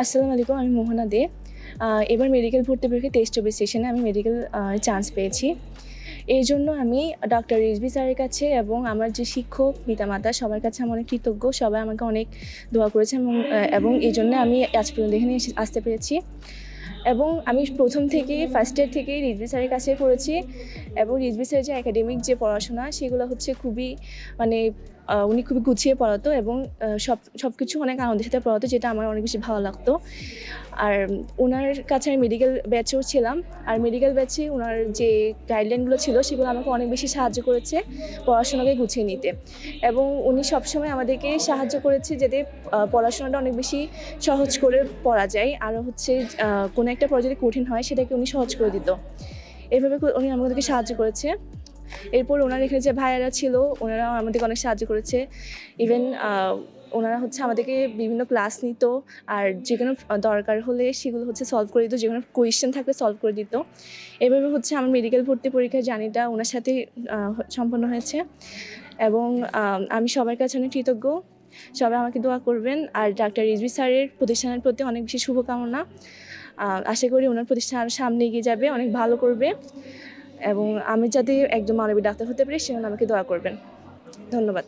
আসসালামু আলাইকুম, আমি মোহনা দে। এবার মেডিকেল ভর্তি পরীক্ষা তেইশ চব্বিশ সেশনে আমি মেডিকেল চান্স পেয়েছি। এই জন্য আমি ডক্টর রিজবি স্যারের কাছে এবং আমার যে শিক্ষক পিতামাতা, সবার কাছে আমি অনেক কৃতজ্ঞ। সবাই আমাকে অনেক দোয়া করেছে এবং এই জন্য আমি আজ পর্যন্ত এখানে আসতে পেরেছি। এবং আমি প্রথম থেকে ফার্স্ট ইয়ার থেকেই রিজবি স্যারের কাছে পড়েছি এবং রিজবি স্যারের যে একাডেমিক যে পড়াশোনা, সেগুলো হচ্ছে খুবই মানে উনি খুবই গুছিয়ে পড়াতো এবং সব সব কিছু অনেক আনন্দের সাথে পড়াতো, যেটা আমার অনেক বেশি ভালো লাগতো। আর ওনার কাছে আমি মেডিকেল ব্যাচেও ছিলাম। আর মেডিকেল ব্যাচে ওনার যে গাইডলাইনগুলো ছিল, সেগুলো আমাকে অনেক বেশি সাহায্য করেছে পড়াশোনাকে গুছিয়ে নিতে। এবং উনি সবসময় আমাদেরকে সাহায্য করেছে যাতে পড়াশোনাটা অনেক বেশি সহজ করে পড়া যায়। আর হচ্ছে কোনো একটা পড়া যদি কঠিন হয়, সেটাকে উনি সহজ করে দিত। এভাবে উনি আমাদেরকে সাহায্য করেছে। এরপর ওনার এখানে যে ভাইয়ারা ছিল ওনারাও আমাদেরকে অনেক সাহায্য করেছে। ইভেন ওনারা হচ্ছে আমাদেরকে বিভিন্ন ক্লাস নিত, আর যে কোনো দরকার হলে সেগুলো হচ্ছে সলভ করে দিত, যে কোনো কোয়েশ্চেন থাকলে সলভ করে দিত। এভাবে হচ্ছে আমার মেডিকেল ভর্তি পরীক্ষার জার্নিটা ওনার সাথে সম্পন্ন হয়েছে। এবং আমি সবার কাছে অনেক কৃতজ্ঞ। সবাই আমাকে দোয়া করবেন। আর ডাক্তার রিজভি স্যারের প্রতিষ্ঠানের প্রতি অনেক বেশি শুভকামনা। আশা করি ওনার প্রতিষ্ঠান সামনে এগিয়ে যাবে, অনেক ভালো করবে। এবং আমি যাতে একজন মানবিক ডাক্তার হতে পারি সেখানে আমাকে দয়া করবেন। ধন্যবাদ।